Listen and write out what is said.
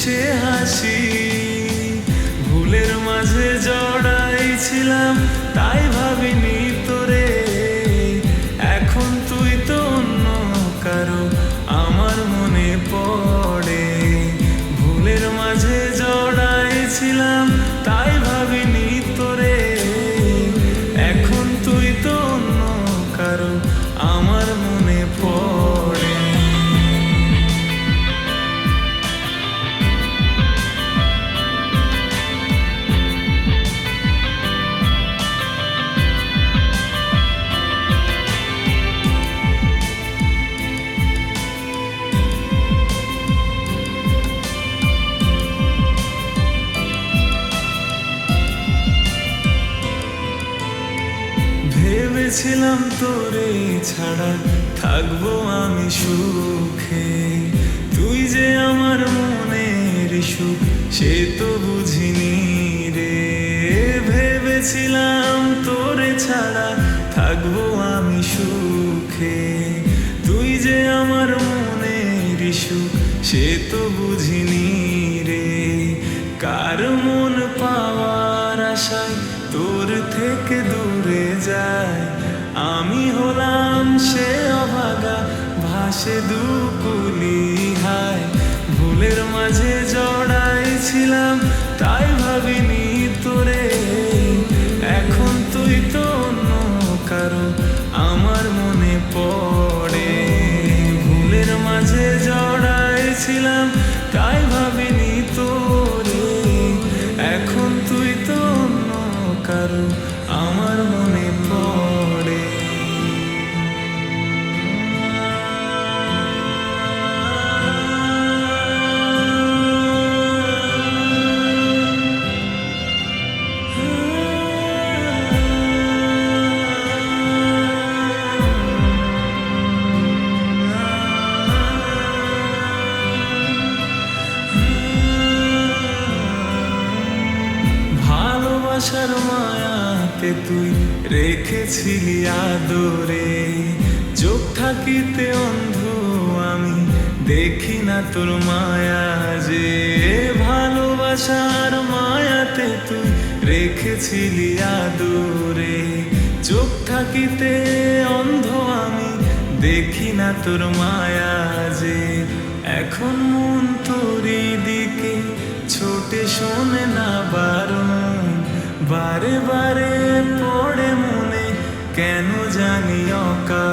সে হাসি। ভুলের মাঝে জড়াই ছিলাম তাই ভাবিনি তোরে। এখন তুই তো অন্য কারও, আমার মনে পড়ে। ভুলের মাঝে জড়াই ছিলাম তাই ভাবিনি তোরে। এখন তুই তো অন্য কারও আমার ভেবেছিলাম তোরে ছাড়া থাকব আমি সুখে। তুই যে আমার মনের সুখ, সে তো বুঝিনি রে। ভেবেছিলাম তোরে ছাড়া থাকব আমি সুখে। তুই যে আমার মনের সুখ, সে তো বুঝিনি রে। কার মন পাওয়ার আশায় তোর থেকে দূরে যায়। আমি হলাম সে অভাগা ভাসে দুকুলি হায়। ভুলের মাঝে জড়াই ভালোবাসার মায়াতে তুই রেখেছিলি আদরে। চোখ থাকিতে অন্ধ, আমি দেখি না তোর মায়া যে। ভালোবাসার মায়াতে তুই রেখেছিলি আদরে। চোখ থাকিতে অন্ধ, আমি দেখি না তোর মায়া যে। এখন মন তোরই বারে বারে পড়ে মনে কেন জানি অকার